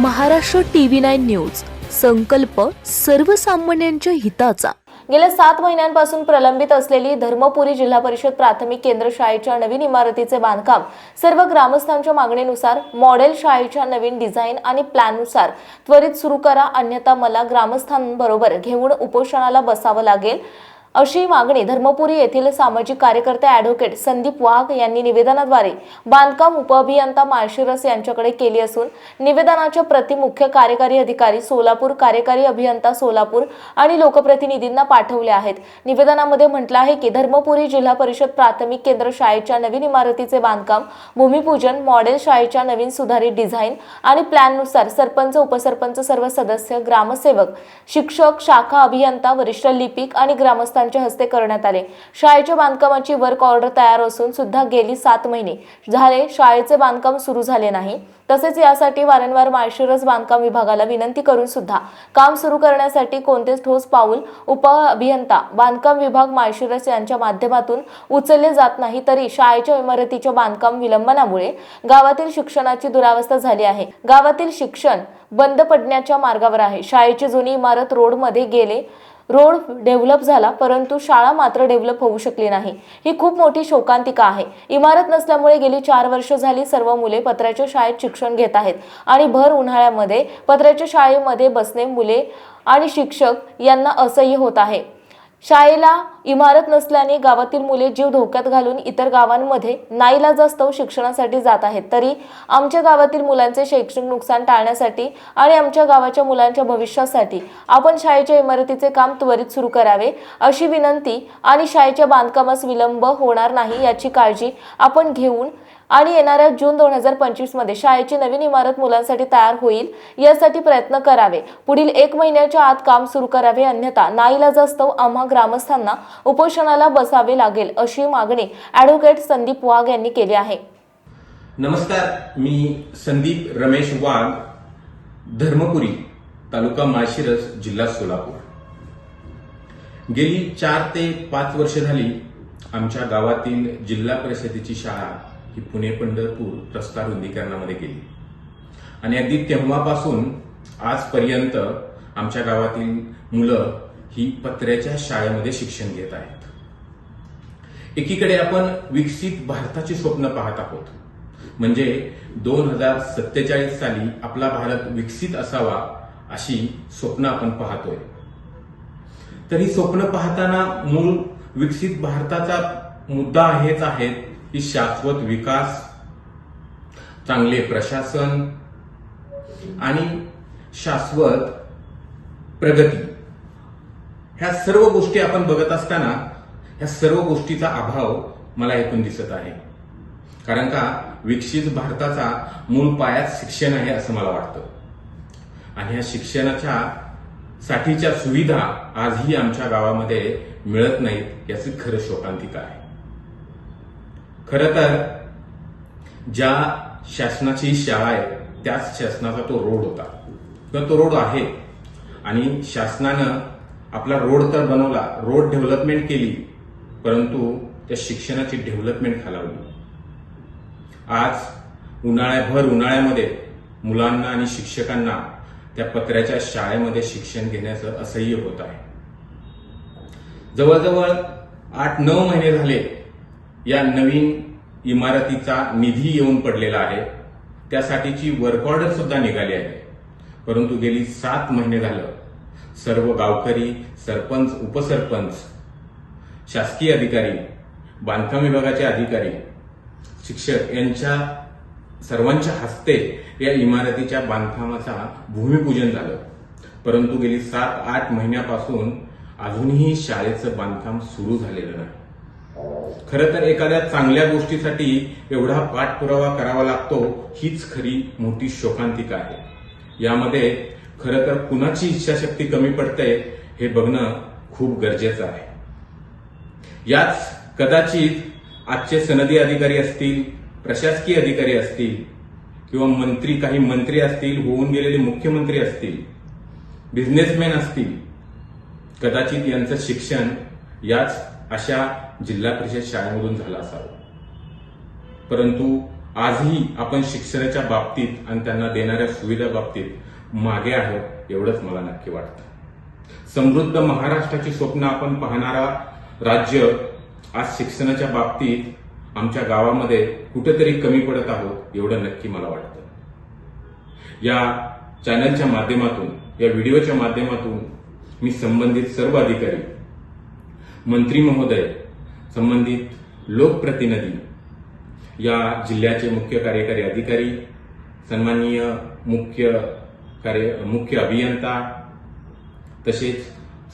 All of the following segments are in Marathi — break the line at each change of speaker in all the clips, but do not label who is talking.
Maharashtra TV nine news. संकल्प सर्वसामान्यांच्या हिताचा.
गेल्या सात महिन्यांपासून प्रलंबित असलेली धर्मपुरी जिल्हा परिषद प्राथमिक केंद्र शाळेच्या नवीन इमारतीचे बांधकाम सर्व ग्रामस्थांच्या मागणीनुसार मॉडेल शाळेच्या नवीन डिझाईन आणि प्लॅननुसार त्वरित सुरू करा अन्यथा मला ग्रामस्थांबरोबर घेऊन उपोषणाला बसावं लागेल. अशी मागणी धर्मपुरी येथील सामाजिक कार्यकर्ते ॲडव्होकेट संदीप वाघ यांनी निवेदनाद्वारे बांधकाम उपअभियंता माळशिरस यांच्याकडे केली असून निवेदनाच्या प्रति मुख्य कार्यकारी अधिकारी सोलापूर कार्यकारी अभियंता सोलापूर आणि लोकप्रतिनिधींना पाठवले आहेत. निवेदनामध्ये म्हटलं आहे की धर्मपुरी जिल्हा परिषद प्राथमिक केंद्र शाळेच्या नवीन इमारतीचे बांधकाम भूमिपूजन मॉडेल शाळेच्या नवीन सुधारित डिझाईन आणि प्लॅननुसार सरपंच उपसरपंच सर्व सदस्य ग्रामसेवक शिक्षक शाखा अभियंता वरिष्ठ लिपिक आणि ग्रामस्थ ग्रामस्थांच्या हस्ते करण्यात आले. शाळेच्या बांधकामाची वर्क ऑर्डर तयार असून सुद्धा गेली सात महिने झाले. शाळेचे बांधकाम सुरू झाले नाही. तसेच यासाठी वारंवार माळशिरस बांधकाम विभागाला विनंती करून सुद्धा काम सुरू करण्यासाठी कोणतेच ठोस पाऊल उप अभियंता बांधकाम विभाग माळशिरस यांच्या माध्यमातून उचलले जात नाही तरी शाळेच्या इमारतीच्या बांधकाम विलंबनामुळे गावातील शिक्षणाची दुरावस्था झाली आहे. गावातील शिक्षण बंद पडण्याच्या मार्गावर आहे. शाळेची जुनी इमारत रोडमध्ये गेले रोड डेव्हलप झाला परंतु शाळा मात्र डेव्हलप होऊ शकली नाही. ही खूप मोठी शोकांतिका आहे. इमारत नसल्यामुळे गेली चार वर्ष झाली सर्व मुले पत्र्याच्या शाळेत शिक्षण घेत आहेत आणि भर उन्हाळ्यामध्ये पत्र्याच्या शाळेमध्ये बसणे मुले आणि शिक्षक यांना असह्य होत आहे. शाळेला इमारत नसल्याने गावातील मुले जीव धोक्यात घालून इतर गावांमध्ये नाईलाजास्तव शिक्षणासाठी जात आहेत. तरी आमच्या गावातील मुलांचे शैक्षणिक नुकसान टाळण्यासाठी आणि आमच्या गावाच्या मुलांच्या भविष्यासाठी आपण शाळेच्या इमारतीचे काम त्वरित सुरू करावे अशी विनंती आणि शाळेच्या बांधकामास विलंब होणार नाही याची काळजी आपण घेऊन आणि येणाऱ्या जून दोन हजार पंचवीसमध्ये शाळेची नवीन इमारत मुलांसाठी तयार होईल यासाठी प्रयत्न करावे. पुढील एक महिन्याच्या आत काम सुरू करावे अन्यथा नाईलाजास्तव आम्हा ग्रामस्थांना उपोषणाला बसावे लागेल अशी मागणी ॲडव्होकेट संदीप वाघ यांनी केली आहे.
नमस्कार मी संदीप रमेश वाघ धर्मपुरी तालुका माळशिरस जिल्हा सोलापूर. गेली चार ते पाच वर्ष झाली आमच्या गावातील जिल्हा परिषदेची शाळा ही पुणे पंढरपूर रस्ता रुंदीकरणामध्ये गेली. आणि अगदी तेव्हापासून आजपर्यंत आमच्या गावातील मुलं ही पत्र्याच्या शाळेमध्ये शिक्षण घेत आहेत. एकीकडे आपण विकसित भारताची स्वप्न पाहत आहोत. म्हणजे दोन हजार सत्तेचाळीस साली आपला भारत विकसित असावा अशी स्वप्न आपण पाहतोय. तर ही स्वप्न पाहताना मूळ विकसित भारताचा मुद्दा हेच आहे ही शाश्वत विकास चांगले प्रशासन आणि शाश्वत प्रगती. ह्या सर्व गोष्टी आपण बघत असताना ह्या सर्व गोष्टीचा अभाव मला एकूण दिसत आहे. कारण का? विकसित भारताचा मूळ पायात शिक्षण आहे असं मला वाटतं. आणि ह्या शिक्षणाच्या साठीच्या सुविधा आजही आमच्या गावामध्ये मिळत नाहीत याची खरं शोकांतिका आहे. खरं तर ज्या शासनाची शाळा आहे त्याच शासनाचा तो रोड होता. किंवा तो रोड आहे. आणि शासनानं आपला रोड तर बनवला रोड डेव्हलपमेंट केली परंतु त्या शिक्षणाची डेव्हलपमेंट खालावली. आज उन्हाळ्याभर उन्हाळ्यामध्ये मुलांना आणि शिक्षकांना त्या पत्र्याच्या शाळेमध्ये शिक्षण घेण्याचं असह्य होत आहे. जवळजवळ आठ नऊ महिने झाले या नवीन इमारतीचा निधी येऊन पडलेला आहे. त्यासाठीची वर्क ऑर्डर सुद्धा निघाली आहे. परंतु गेली सात महिने झालं. सर्व गावकरी सरपंच उपसरपंच शासकीय अधिकारी बांधकाम विभागाचे अधिकारी शिक्षक यांच्या सर्वांच्या हस्ते या इमारतीच्या बांधकामाचा भूमिपूजन झालं. परंतु गेली सात आठ महिन्यापासून अजूनही शाळेचं बांधकाम सुरू झालेलं नाही. खरं तर एखाद्या चांगल्या गोष्टीसाठी एवढा पाठपुरावा करावा लागतो हीच खरी मोठी शोकांतिका आहे. यामध्ये खरं तर कुणाची इच्छाशक्ती कमी पडते हे बघणं खूप गरजेचं आहे. याच कदाचित आजचे सनदी अधिकारी असतील प्रशासकीय अधिकारी असतील किंवा मंत्री काही मंत्री असतील होऊन गेलेले मुख्यमंत्री असतील बिझनेसमॅन असतील कदाचित यांचं शिक्षण याच अशा जिल्हा परिषद शाळेमधून झाला असावं. परंतु आजही आपण शिक्षणाच्या बाबतीत आणि त्यांना देणाऱ्या सुविधा बाबतीत मागे आहोत एवढंच मला नक्की वाटतं. समृद्ध महाराष्ट्राची स्वप्न आपण पाहणारा राज्य आज शिक्षणाच्या बाबतीत आमच्या गावामध्ये कुठेतरी कमी पडत आहोत एवढं नक्की मला वाटतं. या चॅनलच्या माध्यमातून या व्हिडिओच्या माध्यमातून मी संबंधित सर्व अधिकारी मंत्री महोदय संबंधित लोकप्रतिनिधी या जिल्ह्याचे मुख्य कार्यकारी अधिकारी सन्माननीय मुख्य कार्य मुख्य अभियंता तसेच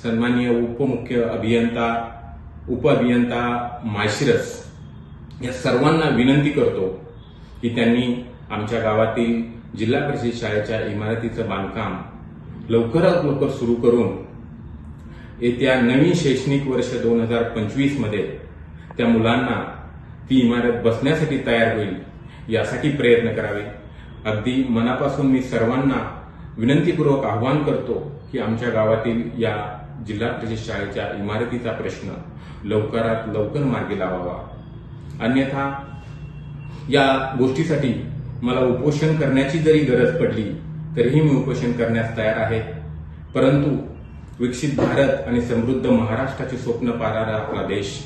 सन्माननीय उपमुख्य अभियंता उप अभियंता माशिरस या सर्वांना विनंती करतो की त्यांनी आमच्या गावातील जिल्हा परिषद शाळेच्या इमारतीचं बांधकाम लवकरात लवकर सुरू करून येत्या नवीन शैक्षणिक वर्ष दोन हजार पंचवीसमध्ये त्या मुलांना ती इमारत बसण्यासाठी तयार होईल यासाठी प्रयत्न करावे. अगदी मनापासून मी सर्वांना विनंतीपूर्वक आवाहन करतो की आमच्या गावातील या जिल्हा परिषद शाळेच्या इमारतीचा प्रश्न लवकरात लवकर मार्गी लावावा. अन्यथा या गोष्टीसाठी मला उपोषण करण्याची जरी गरज पडली तरीही मी उपोषण करण्यास तयार आहे. परंतु विकसित भारत आणि समृद्ध महाराष्ट्राचे स्वप्न पाहणारा आपला देश.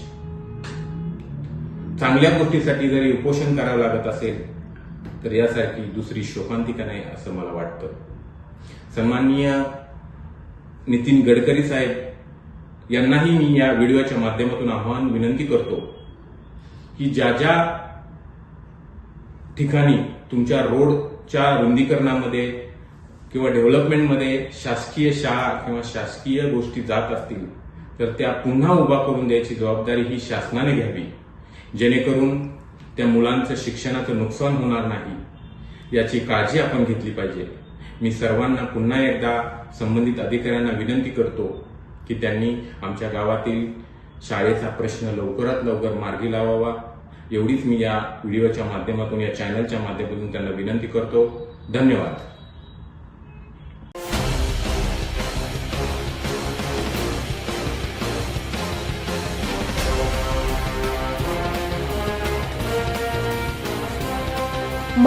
चांगल्या गोष्टीसाठी जरी उपोषण करावं लागत असेल तर यासारखी दुसरी शोकांतिका नाही असं मला वाटतं. सन्माननीय नितीन गडकरी साहेब यांनाही मी या व्हिडिओच्या माध्यमातून आव्हान विनंती करतो की ज्या ज्या ठिकाणी तुमच्या रोडच्या रुंदीकरणामध्ये किंवा डेव्हलपमेंटमध्ये शासकीय शाळा किंवा शासकीय गोष्टी जात असतील तर त्या पुन्हा उभा करून द्यायची जबाबदारी ही शासनाने घ्यावी. जेणेकरून त्या मुलांचं शिक्षणाचं नुकसान होणार नाही याची काळजी आपण घेतली पाहिजे. मी सर्वांना पुन्हा एकदा संबंधित अधिकाऱ्यांना विनंती करतो की त्यांनी आमच्या गावातील शाळेचा प्रश्न लवकरात लवकर मार्गी लावावा. एवढीच मी या व्हिडिओच्या माध्यमातून या चॅनलच्या माध्यमातून त्यांना विनंती करतो. धन्यवाद.